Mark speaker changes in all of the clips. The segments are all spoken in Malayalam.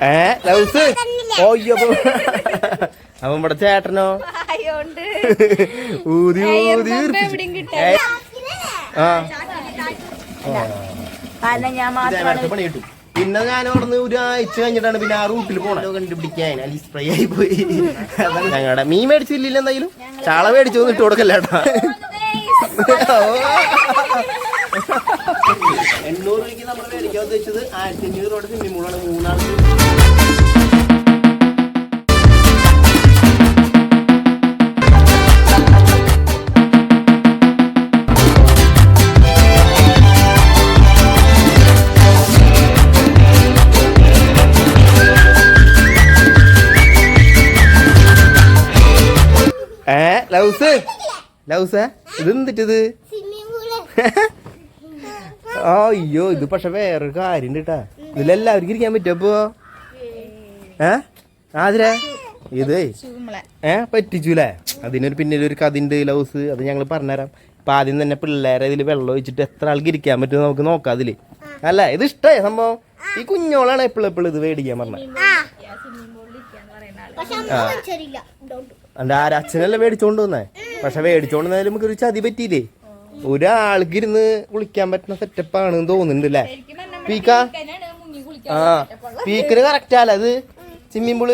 Speaker 1: ഏ? ലൗസ്? ഓയ്യോ അപ്പൊ ഇവിടെ ചേട്ടനോ? ഊതി ഊതി ആ. പിന്നെ ഞാൻ അവിടുന്ന് ഒരു ആഴ്ച കഴിഞ്ഞിട്ടാണ് പിന്നെ ആ റൂട്ടിൽ പോണത് കണ്ടുപിടിക്കാൻ അല്ലെങ്കിൽ സ്പ്രേ ആയി പോയി. അതാണ് ഞങ്ങളുടെ മീൻ മേടിച്ചില്ല എന്തായാലും? ചാള മേടിച്ചു ഇട്ട് കൊടുക്കല്ലേട്ടാ എണ്ണൂറ് രൂപയ്ക്ക് നമ്മൾ മേടിക്കാൻ ഉദ്ദേശിച്ചത് ആയിരത്തി അഞ്ഞൂറ് രൂപയുടെ സ്വിമ്മിംഗ് പൂളാണ് മൂന്നാൾക്ക് ഏ ലൗസ്? ലൗസ് ഇത് എന്തിട്ടത് ആ അയ്യോ ഇത് പക്ഷെ വേറൊരു കാര്യം കേട്ടാ ഇതിലെല്ലാവർക്കും ഇരിക്കാൻ പറ്റുമോ ഏ? ആതിരേ? ഇത് ഏ? പറ്റിച്ചൂലേ? അതിനൊരു പിന്നിലൊരു കഥയുണ്ട് ലൗസ്. അത് ഞങ്ങൾ പറഞ്ഞുതരാം. ഇപ്പൊ ആദ്യം തന്നെ പിള്ളേരെ ഇതിൽ വെള്ളം ഒഴിച്ചിട്ട് എത്ര ആൾക്ക് ഇരിക്കാൻ പറ്റും നമുക്ക് നോക്കാം അതിൽ. അല്ല? ഇത് ഇഷ്ടേ സംഭവം? ഈ കുഞ്ഞോളാണ് എപ്പോഴും എപ്പോഴും ഇത് മേടിക്കാൻ പറഞ്ഞത് അല്ല ആരാ? അച്ഛനല്ലേ മേടിച്ചോണ്ട് വന്നേ? പക്ഷെ മേടിച്ചോണ്ട് വന്നാലും നമുക്ക് ഒരു ചതി പറ്റിയില്ലേ? ഒരാൾക്ക് ഇരുന്ന് കുളിക്കാൻ പറ്റുന്ന സെറ്റപ്പ് ആണ് തോന്നുന്നുണ്ട് അല്ലേ പീക്ക? ആ പീക്കിന് കറക്റ്റ് അല്ല അത്? സ്വിമ്മിംഗ് പൂൾ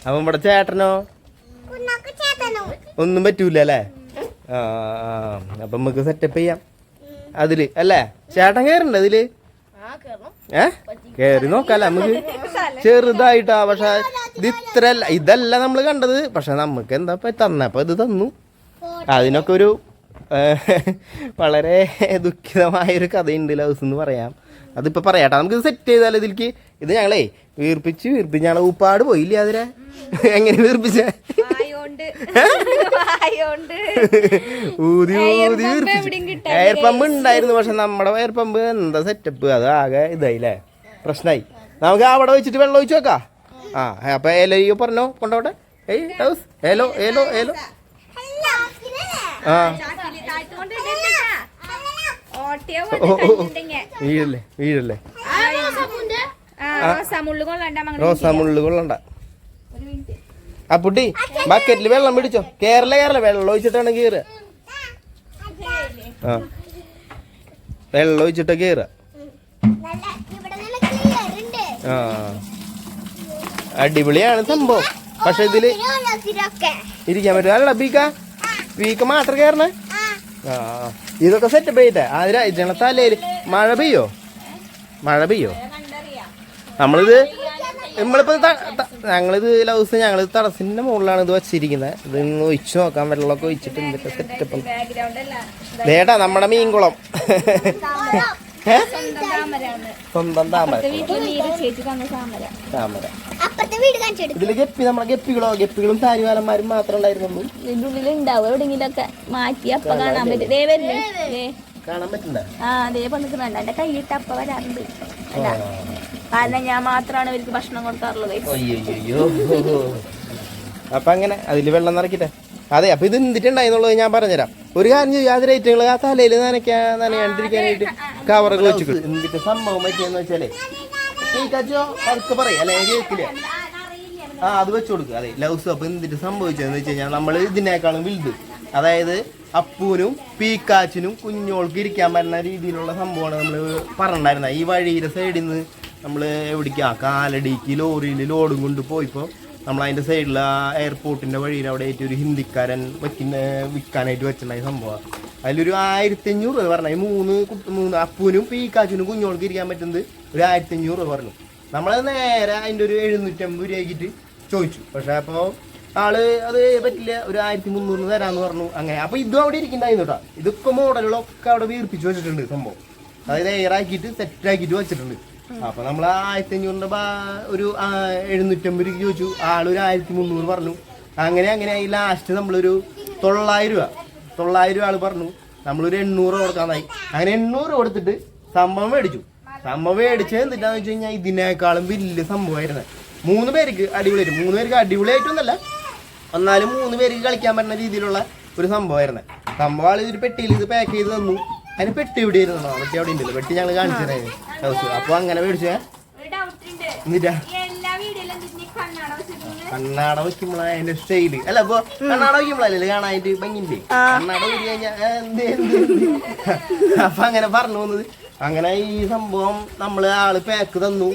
Speaker 1: അപ്പൊ ഇവിടെ ചേട്ടനോ? ഒന്നും പറ്റൂല അല്ലേ ആ ആ. അപ്പൊ നമുക്ക് സെറ്റപ്പ് ചെയ്യാം. അതിൽ അല്ലേ? ചേട്ടൻ കേറണ്ട അതിൽ ഏ? കേറി നോക്കാല്ല നമുക്ക്? ചെറുതായിട്ടാ പക്ഷെ ഇത് ഇത്ര ഇതല്ല നമ്മൾ കണ്ടത്. പക്ഷെ നമുക്ക് എന്താ ഇപ്പൊ തന്നപ്പോ ഇത് തന്നു. അതിനൊക്കെ ഒരു വളരെ ദുഃഖിതമായ ഒരു കഥയുണ്ട് ലൗസ് എന്ന് പറയാം. അതിപ്പോ പറയാട്ടോ. നമുക്ക് സെറ്റ് ചെയ്താൽ ഇതിലേക്ക് ഇത് ഞങ്ങളേ വീർപ്പിച്ച് വീർപ്പിച്ച് ഞങ്ങളെ ഉപ്പാട് പോയില്ലേ അതിനെ? എങ്ങനെ വീർപ്പിച്ച? ഊതി
Speaker 2: എയർ
Speaker 1: ഊതി
Speaker 2: പമ്പ് എവിടെയും കിട്ടാൻ
Speaker 1: എയർ പമ്പ് ഉണ്ടായിരുന്നു പക്ഷെ നമ്മുടെ എയർ പമ്പ് എന്താ സെറ്റപ്പ് അത് ആകെ ഇതായില്ലേ പ്രശ്നമായി നമുക്ക് അവിടെ വെച്ചിട്ട് വെള്ളം ഒഴിച്ചു വെക്കാം. ആ അപ്പൊ ഏലോ പറഞ്ഞോ? കൊണ്ടോട്ടെ? ഏയ് ഹൗസ്. ഏലോ ഏലോ ഏലോ. ആ. വീഴല്ലേ വീഴല്ലേ? റോസാ മുള്ളു കൊള്ളണ്ട ആ പുട്ടി ബക്കറ്റിൽ വെള്ളം പിടിച്ചോ. കേരള കേരള വെള്ളം ഒഴിച്ചിട്ടാണ് കീറുക ആ. വെള്ളം ഒഴിച്ചിട്ട്
Speaker 3: ഉണ്ട്
Speaker 1: ആ. അടിപൊളിയാണ് സംഭവം. പക്ഷെ
Speaker 3: ഇതിൽ
Speaker 1: ഇരിക്കാൻ പറ്റും അല്ല ബീക്ക. ബീക്ക മാത്രം കയറണേ ആ ഇതൊക്കെ സെറ്റ് ചെയ്തേ ആതിരാ ഇതിനെ തലയിൽ മഴ പെയ്യോ? മഴ പെയ്യോ? നമ്മളിത് നമ്മളിപ്പോ ഞങ്ങളിത് ലൗസ് ഞങ്ങൾ തടസ്സിന്റെ മുകളിലാണ് ഇത് വെച്ചിരിക്കുന്നത്. ഇത് ഒന്ന് ഒഴിച്ചു നോക്കാം വെള്ളമൊക്കെ ഒഴിച്ചിട്ട് എന്തൊക്കെ സെറ്റപ്പ്
Speaker 2: ബാക്ക്ഗ്രൗണ്ട് അല്ല
Speaker 1: ദേട്ടാ നമ്മുടെ മീൻകുളം.
Speaker 2: സ്വന്തം
Speaker 1: താമര.
Speaker 2: താമര.
Speaker 3: വീട്
Speaker 1: ഇതിൽ ഗപ്പി നമ്മുടെ ഗപ്പികളോ? ഗപ്പികളും താരിവാലന്മാരും മാത്രം ഉണ്ടായിരുന്നുള്ളൂ
Speaker 2: ഇതിന്റെ ഉള്ളിൽ ഉണ്ടാവും. മാറ്റി അപ്പ കാണാൻ പറ്റും. ദേ വരുന്നേ ദേ
Speaker 1: കാണാൻ പറ്റണ്ട
Speaker 2: ആ അതേ പണിക്കുന്നുണ്ട് എന്റെ കൈയിട്ട് അപ്പ വരാറുണ്ട്. കാരണം ഞാൻ മാത്രമാണ് ഇവർക്ക് ഭക്ഷണം കൊടുക്കാറുള്ളത്.
Speaker 1: അയ്യോ അപ്പൊ അങ്ങനെ അതിൽ വെള്ളം നിറക്കിട്ടെ അതെ അപ്പൊ ഇത് എന്തിട്ടുണ്ടായിരുന്നുള്ളത് ഞാൻ പറഞ്ഞുതരാം. ഒരു കാര്യം ചെയ്യും യാതൊരു ഐറ്റങ്ങൾ ആ തലയിൽ നനയ്ക്കാൻ നനയാണ്ടിരിക്കാനായിട്ട് കവറുകൾ വെച്ചു എന്തിട്ട് സംഭവം പറ്റിയെന്ന് വെച്ചാലേ പറയും അല്ലെ കേക്കില്ല ആ അത് വെച്ചു കൊടുക്കുക അതെ ലൗസ് അപ്പൊ എന്തിട്ട് സംഭവിച്ചതെന്ന് വെച്ച് കഴിഞ്ഞാൽ നമ്മൾ ഇതിനേക്കാളും വലുത്. അതായത് അപ്പൂനും പീക്കാച്ചിനും കുഞ്ഞോൾക്ക് ഇരിക്കാൻ പറ്റുന്ന രീതിയിലുള്ള സംഭവമാണ് നമ്മൾ പറഞ്ഞിട്ടുണ്ടായിരുന്നത്. ഈ വഴിയുടെ സൈഡിൽ നിന്ന് നമ്മൾ എവിടേക്കാ? കാലടിക്ക് ലോറിയിൽ ലോഡും കൊണ്ട് പോയിപ്പോൾ നമ്മൾ അതിന്റെ സൈഡിൽ ആ എയർപോർട്ടിന്റെ വഴിയിൽ അവിടെ ആയിട്ട് ഒരു ഹിന്ദിക്കാരൻ വയ്ക്കുന്ന വിൽക്കാനായിട്ട് വെച്ചിട്ടുണ്ടായ സംഭവമാണ് അതിലൊരു ആയിരത്തി അഞ്ഞൂറ് രൂപ പറഞ്ഞു. ഈ മൂന്ന് മൂന്ന് അപ്പൂനും പീക്കാച്ചിനും കുഞ്ഞോൾക്ക് ഇരിക്കാൻ പറ്റുന്നത് ഒരു ആയിരത്തി അഞ്ഞൂറ് രൂപ പറഞ്ഞു. നമ്മൾ നേരെ അതിന്റെ ഒരു എഴുന്നൂറ്റമ്പത് രൂപയ്ക്കിട്ട് ചോദിച്ചു. പക്ഷേ അപ്പോൾ ആൾ അത് പറ്റില്ല ഒരു ആയിരത്തി മുന്നൂറ് തരാന്ന് പറഞ്ഞു. അങ്ങനെ. അപ്പോൾ ഇതും അവിടെ ഇരിക്കണ്ടായിരുന്നു കേട്ടോ. ഇതൊക്കെ മോഡലുകളൊക്കെ അവിടെ വീർപ്പിച്ച് വെച്ചിട്ടുണ്ട് സംഭവം. അതായത് എയർ ആക്കിയിട്ട് സെറ്റ് ആക്കിയിട്ട് വെച്ചിട്ടുണ്ട്. അപ്പൊ നമ്മൾ ആയിരത്തി അഞ്ഞൂറിന്റെ ഒരു ആ, എഴുന്നൂറ്റമ്പത് രൂപ ചോദിച്ചു. ആളൊരു ആയിരത്തി മുന്നൂറ് പറഞ്ഞു. അങ്ങനെ അങ്ങനെ ആയി ലാസ്റ്റ് നമ്മളൊരു തൊള്ളായിരം രൂപ. തൊള്ളായിരം രൂപ ആൾ പറഞ്ഞു. നമ്മളൊരു എണ്ണൂറ് കൊടുക്കാന്നായി. അങ്ങനെ എണ്ണൂറ് കൊടുത്തിട്ട് സംഭവം മേടിച്ചു. സംഭവം മേടിച്ചത് എന്തിട്ടാന്ന് വെച്ച് കഴിഞ്ഞാൽ ഇതിനേക്കാളും വലിയ സംഭവമായിരുന്നു. മൂന്ന് പേർക്ക് അടിപൊളിയായിട്ട് മൂന്ന് പേർക്ക് അടിപൊളിയായിട്ടൊന്നല്ല. എന്നാലും മൂന്ന് പേർക്ക് കളിക്കാൻ പറ്റുന്ന രീതിയിലുള്ള ഒരു സംഭവമായിരുന്നു. സംഭവം ആൾ ഇതൊരു പെട്ടിയിൽ ഇത് പാക്ക് ചെയ്ത് തന്നു. അതിന് പെട്ടി എവിടെ ഇരുന്നോ? പെട്ടി അവിടെ ഉണ്ടല്ലോ പെട്ടി ഞങ്ങൾ കാണിച്ചു തരാം ഹൗസ്. അപ്പൊ അങ്ങനെ മേടിച്ചേ എന്നിട്ടാ
Speaker 2: കണ്ണാട
Speaker 1: വെക്കുമ്പോഴാണ് വെക്കുമ്പോഴാ അതിന്റെ സ്റ്റൈൽ. അല്ല അപ്പൊ കണ്ണാട വെക്കുമ്പോഴല്ലേ കാണാനായിട്ട് ഭംഗിന്റെ കണ്ണാട വെച്ച് കഴിഞ്ഞാ ഏ, എന്ത് എന്ത് എന്ത്? അപ്പൊ അങ്ങനെ പറഞ്ഞു പോകുന്നത്. അങ്ങനെ ഈ സംഭവം നമ്മൾ ആൾ പാക്ക് തന്നു.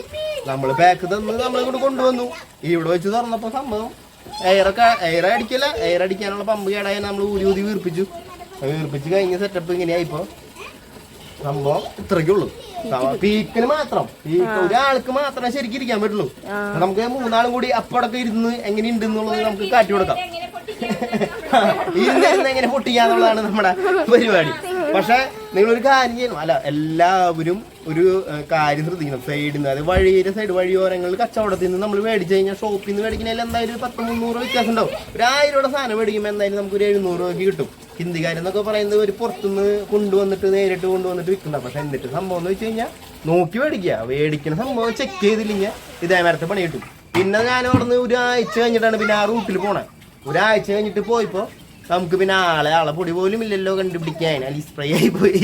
Speaker 1: നമ്മൾ പാക്ക് തന്നു നമ്മളിങ്ങോട്ട് കൊണ്ടുവന്നു. ഇവിടെ വെച്ച് തുറന്നപ്പോ സംഭവം എയറൊക്കെ എയർ അടിക്കല എയർ അടിക്കാനുള്ള പമ്പ് കേടായി നമ്മൾ ഊരി ഊതി വീർപ്പിച്ചു. വീർപ്പിച്ച് കഴിഞ്ഞ സെറ്റപ്പ് ഇങ്ങനെയായിപ്പോ സംഭവം ഇത്രയ്ക്കേ ഉള്ളൂ പീക്കിന് മാത്രം. പീക്ക് ഒരാൾക്ക് മാത്രമേ ശരിക്കും ഇരിക്കാൻ പറ്റുള്ളൂ. നമുക്ക് മൂന്നാളും കൂടി അപ്പടൊക്കെ ഇരുന്ന് എങ്ങനെയുണ്ട് എന്നുള്ളത് നമുക്ക് കാട്ടി കൊടുക്കാം.
Speaker 2: എങ്ങനെ
Speaker 1: ഇരുന്ന് ഇരുന്ന് എങ്ങനെ പൊട്ടിക്കാന്നുള്ളതാണ് നമ്മുടെ പരിപാടി. പക്ഷെ നിങ്ങളൊരു കാര്യം ചെയ്യണം. അല്ല എല്ലാവരും ഒരു കാര്യം ശ്രദ്ധിക്കണം. സൈഡിൽ നിന്ന് അതായത് വഴിയുടെ സൈഡ് വഴിയോരങ്ങളിൽ കച്ചവടത്തിൽ നിന്ന് നമ്മൾ മേടിച്ചു കഴിഞ്ഞാൽ ഷോപ്പിൽ നിന്ന് മേടിക്കുന്നതിൽ എന്തായാലും ഒരു പത്ത് മുന്നൂറ് വ്യത്യാസം ഉണ്ടാവും. ഒരു ആയിരം രൂപയുടെ സാധനം മേടിക്കുമ്പോൾ എന്തായാലും നമുക്ക് ഒരു എഴുന്നൂറ് രൂപയ്ക്ക് കിട്ടും. ഹിന്ദിക്കാരെന്നൊക്കെ പറയുന്നത് ഒരു പുറത്തുനിന്ന് കൊണ്ടുവന്നിട്ട് നേരിട്ട് കൊണ്ടുവന്നിട്ട് വിൽക്കുന്ന പക്ഷെ എന്നിട്ട് സംഭവം എന്ന് വെച്ച് കഴിഞ്ഞാൽ നോക്കി മേടിക്കുക. മേടിക്കുന്ന സംഭവം ചെക്ക് ചെയ്തില്ലെങ്കിൽ ഇതേ നേരത്തെ പണി കിട്ടും. പിന്നെ ഞാൻ അവിടുന്ന് ഒരാഴ്ച കഴിഞ്ഞിട്ടാണ് പിന്നെ ആ റൂട്ടിൽ പോണേ. ഒരാഴ്ച കഴിഞ്ഞിട്ട് പോയപ്പോൾ നമുക്ക് പിന്നെ ആളെ ആളെ പൊടി പോലും ഇല്ലല്ലോ കണ്ടുപിടിക്കാൻ. അല്ലെങ്കിൽ സ്പ്രേ ആയി പോയി.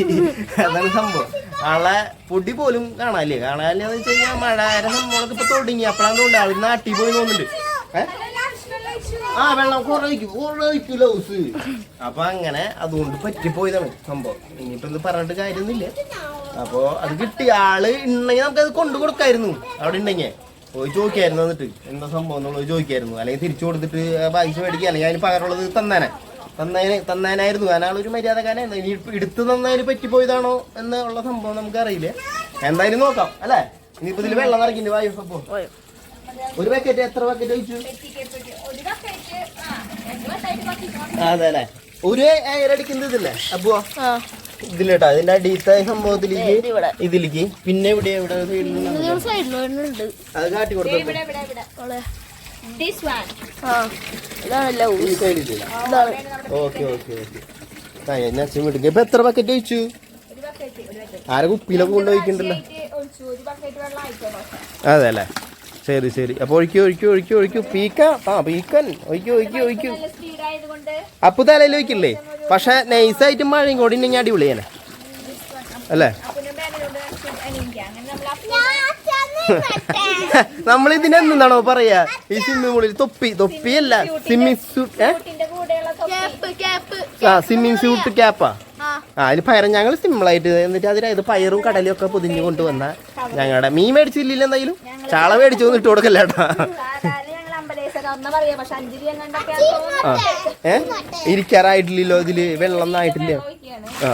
Speaker 1: അതാണ് സംഭവം. ആളെ പൊടി പോലും കാണാല്ലേ കാണാനില്ലെന്ന് വെച്ച് കഴിഞ്ഞാൽ മഴ നമ്മളൊക്കെ ഇപ്പൊ തുടങ്ങി. അപ്പോഴാണ് തോന്നുന്നത് അവർ നാട്ടിൽ പോയി തോന്നുന്നുണ്ട്. ഏഹ് ആ വെള്ളം കുറയ്ക്കും കുറയ്ക്കും ലൗസ് അപ്പൊ അങ്ങനെ അതുകൊണ്ട് പറ്റിപ്പോയതാണ് സംഭവം. ഇനിയിപ്പോ ഇത് പറഞ്ഞിട്ട് കാര്യമൊന്നുമില്ല. അപ്പോ അത് കിട്ടിയ ആൾ ഉണ്ടെങ്കിൽ നമുക്ക് അത് കൊണ്ടു കൊടുക്കായിരുന്നു. അവിടെ ഉണ്ടെങ്കിൽ പോയി ചോദിക്കായിരുന്നു എന്നിട്ട്. എന്താ സംഭവം എന്നുള്ളത് ചോദിക്കായിരുന്നു. അല്ലെങ്കിൽ തിരിച്ചു കൊടുത്തിട്ട് പൈസ മേടിക്കുക അല്ലെങ്കിൽ അതിന് പകരമുള്ളത് തന്നാനെ. തന്നേനെ തന്നാനായിരുന്നു. അതിനാളൊരു മര്യാദക്കാരായിരുന്നു ഇനി എടുത്ത് തന്നതിന് പറ്റിപ്പോയതാണോ എന്നുള്ള സംഭവം നമുക്ക് അറിയില്ല എന്തായാലും നോക്കാം. അല്ലേ? ഇനിയിപ്പോ ഇതിൽ വെള്ളം നിറയ്ക്കുന്നുണ്ട് വായു അപ്പോ? ഒരു പാക്കറ്റ് എത്ര പാക്കറ്റ് ഒഴിച്ചു അതെ അല്ലേ ഒരു അയറടിക്കുന്നത് ഇതില്ലേ? അപ്പോ ഇതിലേട്ടാ ഇതിന്റെ അടിയത്തെ സംഭവത്തിലേക്ക് ഇതിലേക്ക്. പിന്നെ ഇവിടെ അത് കാട്ടി കൊടുത്തു?
Speaker 2: ഇവിടെ ഇവിടെ ഇവിടെ. ദിസ് വൺ
Speaker 4: ആ. ഇതാണല്ലോ
Speaker 1: ഈ സൈഡിൽ ഓക്കെ ഓക്കെ ഓക്കെ ആ ഞാൻ വിടുക ഇപ്പൊ എത്ര ഒഴിച്ചു
Speaker 2: ബക്കറ്റ് ഒരു ബക്കറ്റ്
Speaker 1: ആരെ കുപ്പിയിലൊക്കെ കൊണ്ടുപോയിക്കണ്ടല്ലോ
Speaker 2: ഒഴിച്ചു. ഒരു ബക്കറ്റ് വെള്ളം ആയിട്ടോ
Speaker 1: അതെ അല്ലേ ശരി ശരി. അപ്പൊ ഒഴിക്കൂ ഒഴിക്കൂ ഒഴിക്കൂ ഒഴിക്കൂ. പീക്ക. ആ പീക്കൻ. ഒഴിക്കൂ ഒഴിക്കൂ ഒഴിക്കൂ. അപ്പൊ തലയിൽ പക്ഷെ നൈസായിട്ട് മഴയും കൂടി ഉണ്ടെങ്കിൽ അടിപൊളിയാണ്. അല്ലേ?
Speaker 2: നമ്മൾ
Speaker 1: ഇതിനെന്താണോ പറയാ? ഈ സ്വിമ്മിംഗ് പൂളിൽ തൊപ്പി തൊപ്പിയല്ല സ്വിമ്മിംഗ് സൂട്ട് ആ സ്വിമ്മിംഗ് സൂട്ട് ക്യാപ്പാ
Speaker 4: ആ
Speaker 1: അതിന് പയറും ഞങ്ങൾ സിമ്പിളായിട്ട് എന്നിട്ട് അതിനകത്ത് പയറും കടലും ഒക്കെ പൊതിഞ്ഞു കൊണ്ടുവന്ന ഞങ്ങളുടെ മീൻ മേടിച്ചില്ല എന്തായാലും? ചാള മേടിച്ചു ഇട്ട് കൊടുക്കല്ല ഏ? ഇരിക്കാറായിട്ടില്ലല്ലോ ഇതിൽ? വെള്ളം ആയിട്ടില്ല ആ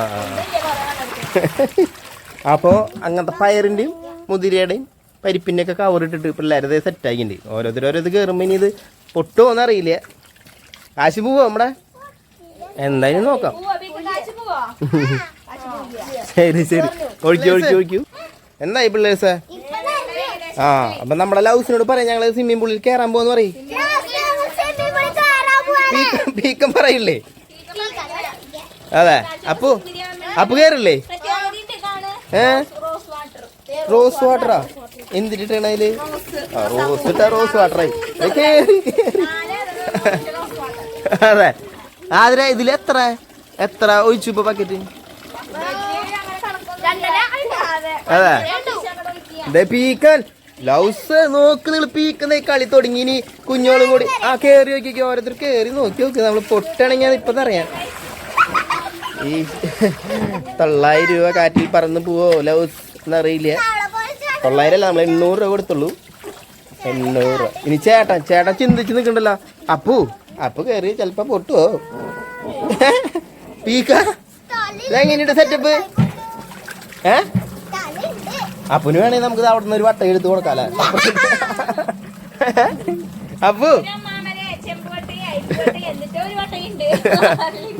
Speaker 1: അപ്പോൾ അങ്ങനത്തെ പയറിന്റെയും മുതിരയുടെയും പരിപ്പിന്റെ ഒക്കെ കവറിട്ടിട്ട് പിള്ളേരത് സെറ്റ് ഓരോരുത്തരോരോത് കയറുമ്പോൾ ഇനി ഇത് പൊട്ടുമോ എന്നറിയില്ല കാശി പോവോ നമ്മുടെ? എന്തായാലും നോക്കാം. ശരി ശരി. ഒഴിക്കൂ ഒഴിക്കൂ ഒഴിക്കൂ. എന്തായി പിള്ളേഴ്സേ ആ അപ്പം നമ്മുടെ ലൗസിനോട് പറയാം ഞങ്ങൾ സ്വിമ്മിംഗ് പൂളിൽ കയറാൻ പോകുന്ന പറയും. പീക്കം പറയില്ലേ? അതെ. അപ്പു അപ്പു കയറില്ലേ ഏ?
Speaker 2: റോസ്
Speaker 1: വാട്ടറാ? എന്തിട്ടിട്ടാണ് അതിൽ? റോസ് ഇട്ടാ റോസ് വാട്ടറായി. അത്. അതെ. ആതിര ഇതിൽ എത്ര? എത്ര ഒഴിച്ചു ഇപ്പൊ പാക്കറ്റ് അതെ. പീക്കൻ. ലൗസ് നോക്ക് നിളിപ്പിക്കുന്ന പീക്കുന്ന കളി തുടങ്ങി ഇനി കുഞ്ഞോളും കൂടി. ആ കേറി നോക്കി ഓരോരുത്തർ കേറി നോക്കി നോക്കി. നമ്മൾ അത് ഇപ്പൊ അറിയാം ഈ തൊള്ളായിരം രൂപ കാറ്റിൽ പറന്ന് പോവോ ലൗസ് എന്നറിയില്ല. തൊള്ളായിരം അല്ല നമ്മൾ എണ്ണൂറ് രൂപ കൊടുത്തുള്ളൂ. എണ്ണൂറ്. രൂപ ഇനി ചേട്ടൻ ചേട്ടൻ ചിന്തിച്ച് നിൽക്കണ്ടല്ലോ അപ്പു അപ്പു കയറി ചിലപ്പോ പൊട്ടുവോ? പീക്ക. ഇതെങ്ങനെയുണ്ട് സെറ്റപ്പ് ഏ? അപ്പുന് വേണേ നമുക്ക് അവിടെ നിന്ന് ഒരു വട്ടം എടുത്ത് കൊടുക്കാം അല്ലേ? അപ്പു.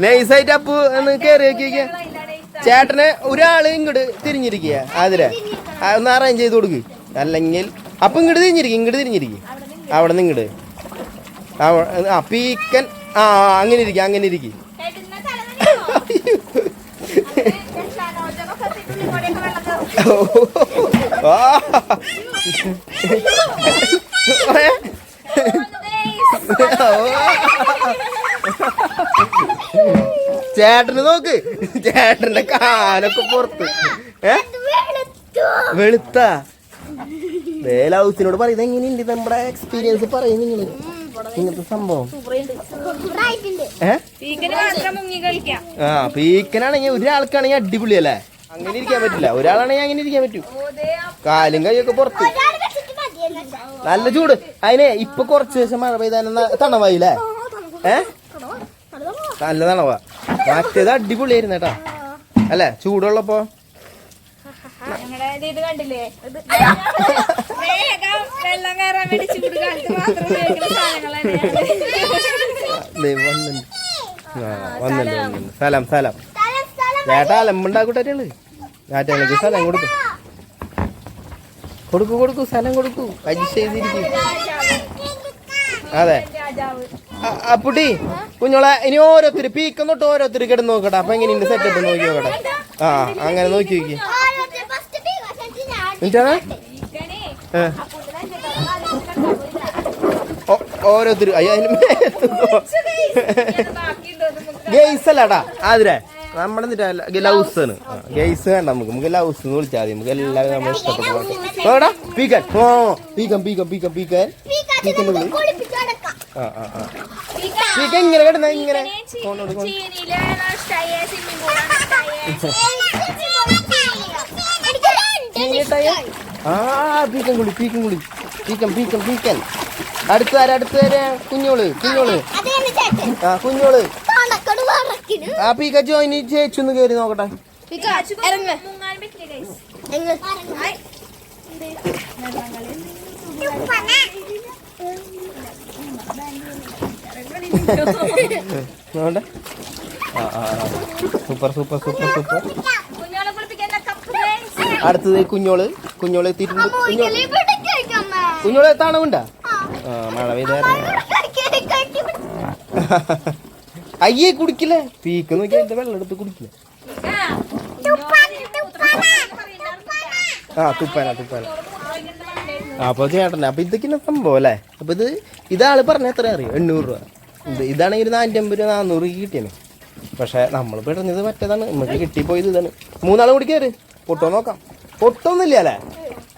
Speaker 1: നൈസായിട്ട് അപ്പു ഒന്ന് കയറി നോക്കിയ ചേട്ടന് ഒരാൾ ഇങ്ങോട്ട് തിരിഞ്ഞിരിക്കുക അതിലെ ഒന്ന് അറേഞ്ച് ചെയ്ത് കൊടുക്ക്. അല്ലെങ്കിൽ അപ്പൊ ഇങ്ങോട്ട് തിരിഞ്ഞിരിക്കും ഇങ്ങോട്ട് തിരിഞ്ഞിരിക്കും. അവിടെ നിന്ന് ഇങ്ങോട്ട് അപ്പീക്കൻ പീക്കൻ ആ ആ, അങ്ങനെ ഇരിക്കും അങ്ങനെ ഇരിക്കും. ചേട്ടന് നോക്ക്. ചേട്ടന്റെ കാലൊക്കെ പുറത്ത്. ഏ? വെളുത്ത. വേലൗസിനോട് പറയുന്നത് എങ്ങനെയുണ്ട്? നമ്മുടെ എക്സ്പീരിയൻസ് പറയും നിങ്ങൾ. ഇങ്ങനത്തെ സംഭവം. ഏ?
Speaker 2: പീക്കന് മാത്രം മുങ്ങി കളിക്കാം.
Speaker 1: ആ പീക്കനാണെങ്കിൽ ഒരാൾക്കാണെങ്കിൽ അടിപൊളിയല്ലേ? അങ്ങനെ ഇരിക്കാൻ പറ്റില്ല. ഒരാളാണെങ്കിൽ അങ്ങനെ ഇരിക്കാൻ പറ്റൂ. കാലും കൈയൊക്കെ പുറത്ത്. നല്ല ചൂട്. അതിനെ ഇപ്പൊ കുറച്ച് ദിവസം മഴ പെയ്താൽ തണവായില്ലേ? ഏ? നല്ല തണവാ. മറ്റേത് അടിപൊളിയായിരുന്നു കേട്ടാ. അല്ലേ? ചൂടുള്ളപ്പോ?
Speaker 2: വന്നല്ലോ കണ്ടില്ലേ? വേഗം
Speaker 1: ചേട്ടാ അലമ്പുണ്ടാക്കൂട്ടേൾ ഞാറ്റങ്ങൾക്ക് സ്ഥലം കൊടുക്കും. കൊടുക്കൂ കൊടുക്കൂ സ്ഥലം കൊടുക്കൂ. അഡ്ജസ്റ്റ് ചെയ്തിരിക്കും അതെ. അപ്പുട്ടി കുഞ്ഞോളെ ഇനി ഓരോരുത്തർ പീക്കം തൊട്ട് ഓരോരുത്തർ കിടന്ന് നോക്കട്ടെ. അപ്പൊ എങ്ങനെയുണ്ട് സെറ്റപ്പ് നോക്കി നോക്കട്ടെ. ആ അങ്ങനെ നോക്കി നോക്കി. ഓ- ഓരോരുത്തർ അയ്യോ അതിന്
Speaker 2: ബാക്കിയുണ്ടോ എന്ന് നമുക്ക്
Speaker 1: ഗെയ്സ് അല്ലാടാ ആതിരെ. നമ്മുടെ എന്നിട്ട് ഗ്ലൗസ് ആണ്. ഗൈസ് വേണ്ട നമുക്ക്. നമുക്ക് ലൗസ് എന്ന് വിളിച്ചാൽ മതി. നമുക്ക് എല്ലാവരും നമ്മൾ ഇഷ്ടപ്പെട്ടു പീക്കൻ. ഓ പീക്കൻ പീക്കൻ പീക്കൻ പീക്കൻ. പീക്കൻ ആ ആ ആ. പീക്കൻ. ഇങ്ങനെ കിടന്ന ഇങ്ങനെ. ആ പീക്കൻ കുളി പീക്കൻ കുളി പീക്കൻ പീക്കൻ പീക്കൻ. അടുത്തുകാരെ വരെ അടുത്ത് വരെ കുഞ്ഞോൾ കുഞ്ഞോൾ ആ കുഞ്ഞോൾ. ആ പീക്ക ജോയിന് ചേച്ചൊന്ന് കയറി നോക്കട്ടെ.
Speaker 2: മുങ്ങാൻ പറ്റില്ല ഗൈസ്
Speaker 1: നോക്കട്ടെ. ആ ആ ആ. Super super super super. അടുത്തത് കുഞ്ഞോൾ. കുഞ്ഞോൾ എത്തിയിട്ടുണ്ട്. കുഞ്ഞോൾ കുഞ്ഞോൾ തണവുണ്ടാ ആ മഴ പെയ്ത അയ്യേ കുടിക്കില്ലേ? പീക്ക് നോക്കി അതിന്റെ വെള്ളം എടുത്ത് കുടിക്കില്ല? ആ തുപ്പാന തുപ്പാന. അപ്പൊ ചേട്ടനെ അപ്പൊ ഇതൊക്കെ സംഭവം അല്ലേ? അപ്പൊ ഇത് ഇതാൾ പറഞ്ഞ എത്ര അറിയോ? എണ്ണൂറ് രൂപ. ഇത് ഇതാണെങ്കിൽ ഒരു നാനൂറ്റമ്പത് രൂപ നാനൂറ് കിട്ടിയാണ് പക്ഷെ നമ്മൾ പെടുന്നത് മറ്റേതാണ്. നമുക്ക് കിട്ടിപ്പോയത് ഇതാണ്. മൂന്നാൾ കൂടി കയറി പൊട്ടോ നോക്കാം. പൊട്ടൊന്നുമില്ല അല്ലേ?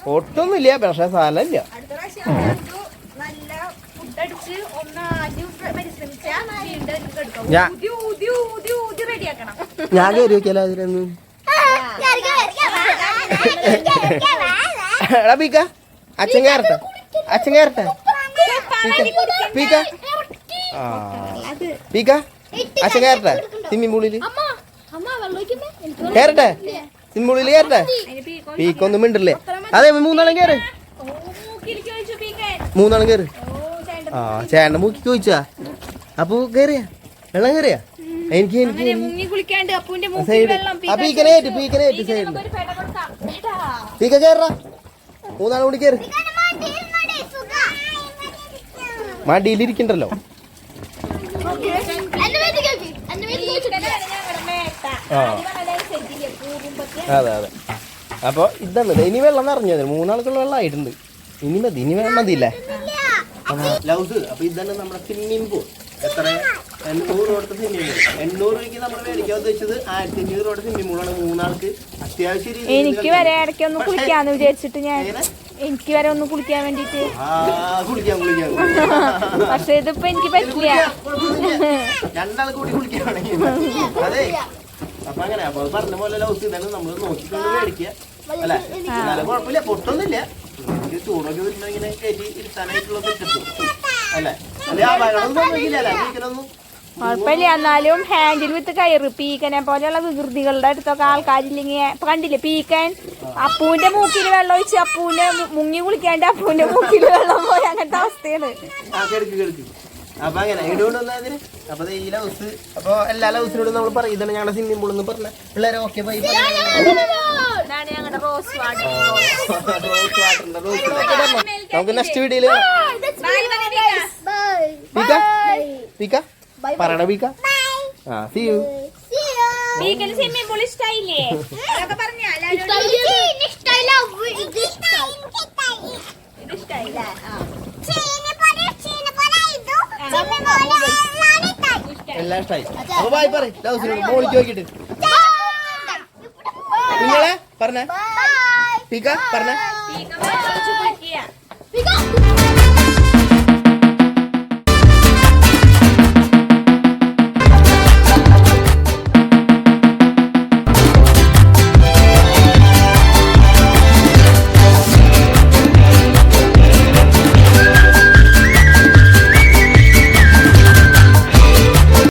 Speaker 1: പൊട്ടൊന്നുമില്ല പക്ഷെ സ്ഥലമില്ല.
Speaker 2: പരിശ്രമിച്ചാൽ
Speaker 1: ഞാൻ കയറി അതിലൊന്നും? എടാ പീക്ക. അച്ഛൻ കയറട്ടെ. അച്ഛൻ കയറട്ടെ. പീക്ക. പീക്ക. അച്ഛൻ കയറട്ടെ. സ്വിമ്മിംഗ് പൂളിൽ കയറട്ടെ. സ്വിമ്മിംഗ് പൂളിൽ കയറട്ടെ. പീക്കൊന്നും മിണ്ടില്ലേ? അതെ മൂന്നാളും കയറ്. മൂന്നാളും കയറ്. ആ ചേട്ടൻ മൂക്കി ചോദിച്ചാ? അപ്പൊ കേറിയാ? വെള്ളം കേറിയാ? എനിക്ക് എനിക്ക് സൈഡ് പീക്കനേറ്റ് പീക്കനേറ്റ്. പീക്ക കയറാ മൂന്നാളും കൂടി കയറി മടിയിലിരിക്കണ്ടല്ലോ. അതെ അതെ അപ്പൊ ഇതാണ് ഇനി വെള്ളം നിറഞ്ഞത് മൂന്നാൾക്കുള്ള വെള്ളം ആയിട്ടുണ്ട്. ഇനി മതി. ഇനി വെള്ളം മതിയില്ലേ? ലൗസ്. അപ്പൊ ഇതാണ് നമ്മുടെ സ്വിമ്മിംഗ് പൂൾ എത്ര? എണ്ണൂറ് കൊടുത്ത പൂൾ എണ്ണൂറ് രൂപയ്ക്ക് നമ്മൾ മേടിക്കാൻ ഉദ്ദേശിച്ചത് ആയിരത്തി അഞ്ഞൂറ് രൂപയുടെ സ്വിമ്മിംഗ് പൂളാണ് മൂന്നാൾക്ക് അത്യാവശ്യ രീതിയിൽ
Speaker 2: എനിക്ക് വരെ ഇടയ്ക്ക് ഒന്ന് കുളിക്കാന്ന് വിചാരിച്ചിട്ട് ഞാൻ? എനിക്ക് വരെ ഒന്ന് കുളിക്കാൻ വേണ്ടിട്ട്
Speaker 1: കുളിക്കാം കുളിക്കാം.
Speaker 2: പക്ഷെ ഇതിപ്പോ എനിക്ക് പറ്റില്ല.
Speaker 1: രണ്ടാൾ കൂടി കുളിക്കുകയാണെങ്കിൽ അതെ. അപ്പൊ അങ്ങനെ അപ്പൊ പറഞ്ഞ പോലെ ലൗസ് ഇതാണ്. നമ്മൾ നോക്കിക്കൊണ്ട് മേടിക്കുക. അല്ലെ? എന്നാലും കുഴപ്പമില്ല. പൊട്ടൊന്നുമില്ല. ചൂടൊക്കെ വരുന്ന ഇങ്ങനെ കയറ്റി ഇരുത്താനായിട്ടുള്ള അല്ലെ?
Speaker 2: കുഴപ്പമില്ല എന്നാലും ഹാൻഡിൽ വിത്ത് കയറ്. പീക്കനെ പോലെയുള്ള വികൃതികളുടെ അടുത്തൊക്കെ ആൾക്കാരില്ലെങ്കിൽ ഇപ്പൊ കണ്ടില്ലേ പീക്കൻ അപ്പൂന്റെ മൂക്കിൽ വെള്ളം ഒഴിച്ച് അപ്പൂന്റെ മുങ്ങി കുളിക്കാണ്ട് അപ്പൂന്റെ മൂക്കിൽ വെള്ളം പോയി. അങ്ങനത്തെ അവസ്ഥയാണ്.
Speaker 1: അപ്പൊ അങ്ങനെ ഇടുകൊണ്ട് വന്നതിന് അപ്പൊ ദേ ഈ ലൗസ് അപ്പൊ എല്ലാ ലൗസിനോടും നമ്മൾ പറയും ഇതാണ് ഞങ്ങളുടെ സ്വിമ്മിംഗ് പൂൾ എന്ന് പറഞ്ഞ. പിള്ളേരെ ഓക്കെ നമുക്ക് നെക്സ്റ്റ് വീഡിയോയിൽ പീക്ക പീക്ക പറയണ പീക്ക ആ സി യു
Speaker 2: പീക്കന് സ്വിമ്മിംഗ് പൂൾ ഇഷ്ടായില്ലേ അതൊക്കെ പറഞ്ഞാ?
Speaker 1: എല്ലാം
Speaker 3: കഷ്ടായി അപ്പൊ ബായ് പറ ലൗസിനോട് മോളിക്ക് നോക്കിട്ട് നിങ്ങളെ പറഞ്ഞ? പീക്ക പറഞ്ഞ?